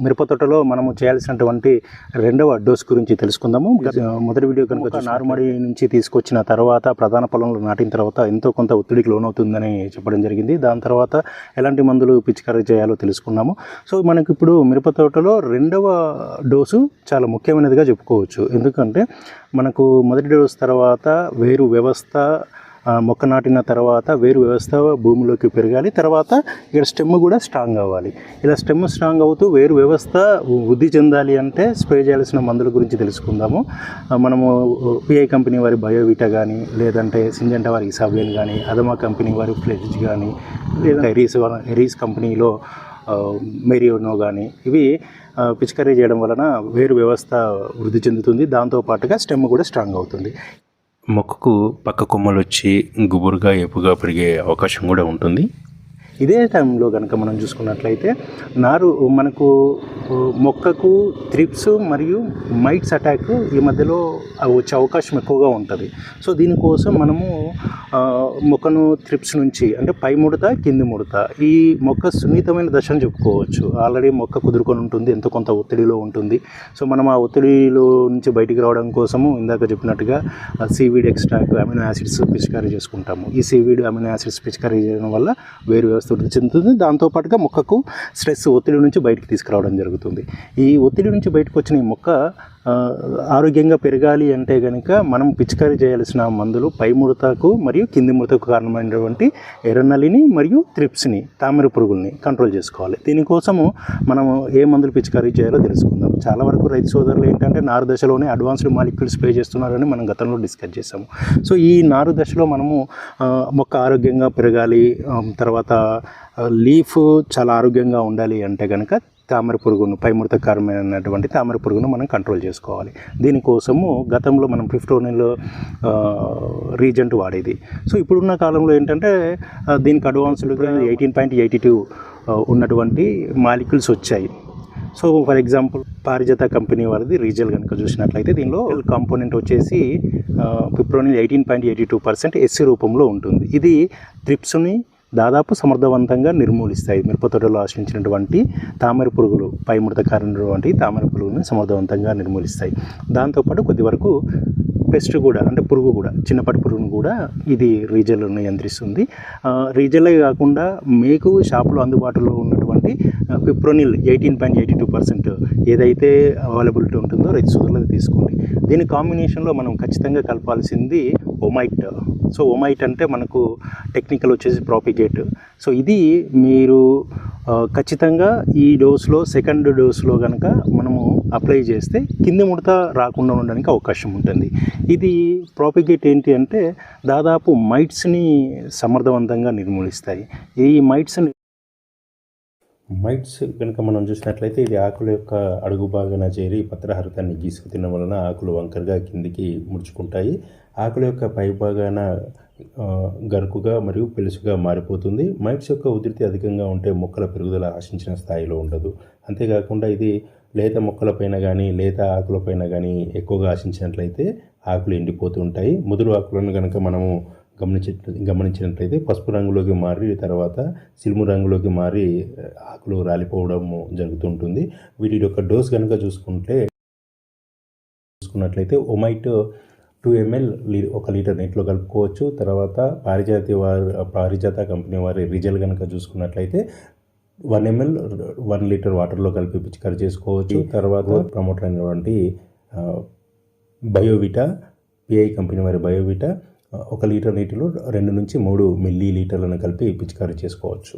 మిరప తోటలో మనము చేయాల్సినటువంటి రెండవ డోస్ గురించి తెలుసుకుందాము. మొదటి వీడియో కనుక నారుమడి నుంచి తీసుకొచ్చిన తర్వాత ప్రధాన పొలంలో నాటిన తర్వాత ఎంతో కొంత ఒత్తిడికి లోనవుతుందని చెప్పడం జరిగింది. దాని తర్వాత ఎలాంటి మందులు పిచికారీ చేయాలో తెలుసుకున్నాము. సో మనకి ఇప్పుడు మిరప తోటలో రెండవ డోసు చాలా ముఖ్యమైనదిగా చెప్పుకోవచ్చు. ఎందుకంటే మనకు మొదటి డోస్ తర్వాత వేరు వ్యవస్థ మొక్క నాటిన తర్వాత వేరు వ్యవస్థ భూమిలోకి పెరగాలి. తర్వాత ఇక్కడ స్టెమ్ కూడా స్ట్రాంగ్ అవ్వాలి. ఇలా స్టెమ్ స్ట్రాంగ్ అవుతూ వేరు వ్యవస్థ వృద్ధి చెందాలి అంటే స్ప్రే చేయాల్సిన మందుల గురించి తెలుసుకుందాము. మనము పిఐ కంపెనీ వారి బయోవిటా కానీ లేదంటే సింజంట వారి ఇసాబియన్ కానీ అదమా కంపెనీ వారి ఫ్లెజ్ కానీ లేదా ఎరీస్ ఎరీస్ కంపెనీలో మెరియోనో కానీ ఇవి పిచికారీ చేయడం వలన వేరు వ్యవస్థ వృద్ధి చెందుతుంది. దాంతోపాటుగా స్టెమ్ కూడా స్ట్రాంగ్ అవుతుంది. మొక్కకు పక్క కొమ్మలు వచ్చి గుబురుగా ఏపుగా పెరిగే అవకాశం కూడా ఉంటుంది. ఇదే టైంలో కనుక మనం చూసుకున్నట్లయితే నారు మనకు మొక్కకు త్రిప్స్ మరియు మైట్స్ అటాక్ ఈ మధ్యలో వచ్చే అవకాశం ఎక్కువగా ఉంటుంది. సో దీనికోసం మనము మొక్కను త్రిప్స్ నుంచి అంటే పై ముడత కింది ముడత ఈ మొక్క సున్నితమైన దశను చెప్పుకోవచ్చు. ఆల్రెడీ మొక్క కుదురుకొని ఉంటుంది ఎంతో కొంత ఒత్తిడిలో ఉంటుంది. సో మనం ఆ ఒత్తిడిలో నుంచి బయటికి రావడం కోసము ఇందాక చెప్పినట్టుగా సీవీడ్ ఎక్స్ట్రాక్ట్ అమినో యాసిడ్స్ పిచికారీ చేసుకుంటాము. ఈ సీవీడ్ అమినో యాసిడ్స్ పిచికారీ చేయడం వల్ల వేరు వ్యవస్థ వృద్ధి చెందుతుంది. దాంతోపాటుగా మొక్కకు స్ట్రెస్ ఒత్తిడి నుంచి బయటకు తీసుకురావడం జరుగుతుంది. ఈ ఒత్తిడి నుంచి బయటకు వచ్చిన ఈ మొక్క ఆరోగ్యంగా పెరగాలి అంటే కనుక మనం పిచికారీ చేయాల్సిన మందులు పై ముడతకు మరియు కింది ముడతకు కారణమైనటువంటి ఎర్రనలిని మరియు త్రిప్స్ని తామర పురుగుల్ని కంట్రోల్ చేసుకోవాలి. దీనికోసము మనము ఏ మందులు పిచికారీ చేయాలో తెలుసుకుందాం చాలా వరకు రైతు సోదరులు ఏంటంటే నారు దశలోనే అడ్వాన్స్డ్ మాలిక్యూల్స్ స్ప్రే చేస్తున్నారని మనం గతంలో డిస్కస్ చేసాము సో ఈ నారు దశలో మనము మొక్క ఆరోగ్యంగా పెరగాలి తర్వాత లీఫ్ చాలా ఆరోగ్యంగా ఉండాలి అంటే కనుక తామర పురుగును పైముడతకారమైనటువంటి తామర పురుగును మనం కంట్రోల్ చేసుకోవాలి. దీనికోసము గతంలో మనం ఫిఫ్టోనిల్ రీజెంట్ వాడేది. సో ఇప్పుడున్న కాలంలో ఏంటంటే దీనికి అడ్వాన్స్డ్గా ఎయిటీన్ పాయింట్ ఎయిటీ టూ ఉన్నటువంటి మాలిక్యూల్స్ వచ్చాయి. So for example Parijata company వారిది రీజల్ కనుక చూసినట్లయితే దీనిలో కాంపోనెంట్ వచ్చేసి fipronil eighteen point eighty two percent SC రూపంలో ఉంటుంది. ఇది త్రిప్స్ని దాదాపు సమర్థవంతంగా నిర్మూలిస్తాయి. మిరప తోటలో ఆశించినటువంటి తామర పురుగులు పై ముడతకారైనటువంటి తామర పురుగులను సమర్థవంతంగా నిర్మూలిస్తాయి. దాంతోపాటు కొద్ది వరకు పెస్ట్ కూడా అంటే పురుగు కూడా చిన్నపాటి పురుగును కూడా ఇది రీజల్ నియంత్రిస్తుంది. ఆ, రీజలే కాకుండా మీకు షాపులో అందుబాటులో ఉన్న ఆ, fipronil eighteen point eighty two percent ఏదైతే అవైలబిలిటీ ఉంటుందో రైతు సోదరులకు తీసుకోండి. దీని కాంబినేషన్లో మనం ఖచ్చితంగా కలపాల్సింది ఒమైట్ సో ఒమైట్ అంటే మనకు టెక్నికల్ వచ్చేసి ప్రాపిగేట్ సో ఇది మీరు ఖచ్చితంగా ఈ డోస్లో సెకండ్ డోస్లో కనుక మనము అప్లై చేస్తే కింది ముడత రాకుండా ఉండడానికి అవకాశం ఉంటుంది. ఇది ప్రాపిగేట్ ఏంటి అంటే దాదాపు మైట్స్ని సమర్థవంతంగా నిర్మూలిస్తాయి. ఈ మైట్స్ని మైట్స్ కనుక మనం చూసినట్లయితే ఇది ఆకుల యొక్క అడుగు భాగాన చేరి పత్రహరితాన్ని గీసుకు తినడం వలన ఆకులు వంకరగా కిందికి ముడుచుకుంటాయి. ఆకుల యొక్క పై భాగాన గరుకుగా మరియు పెలుసుగా మారిపోతుంది. మైట్స్ యొక్క ఉధృతి అధికంగా ఉంటే మొక్కల పెరుగుదల ఆశించిన స్థాయిలో ఉండదు. అంతేకాకుండా ఇది లేత మొక్కలపైన కానీ లేత ఆకులపైన కానీ ఎక్కువగా ఆశించినట్లయితే ఆకులు ఎండిపోతూ ఉంటాయి. ముదురు ఆకులను కనుక మనము గమనించ గమనించినట్లయితే పసుపు రంగులోకి మారి తర్వాత సిలుము రంగులోకి మారి ఆకులు రాలిపోవడం జరుగుతుంటుంది. వీటి యొక్క డోస్ కనుక చూసుకుంటే చూసుకున్నట్లయితే ఒమైట్ టూ ఎంఎల్ ఒక లీటర్ నీటిలో కలుపుకోవచ్చు. తర్వాత పారిజాతి వారి పారిజాత కంపెనీ వారి రిజల్ కనుక చూసుకున్నట్లయితే వన్ ఎంఎల్ వన్ లీటర్ వాటర్లో కలిపి పిచికారి చేసుకోవచ్చు. తర్వాత ప్రమోటర్ అయినటువంటి బయోవిటా పిఐ కంపెనీ వారి బయోవిటా ఒక లీటర్ నీటిలో రెండు నుంచి మూడు మిల్లీ లీటర్లను కలిపి పిచికారీ చేసుకోవచ్చు.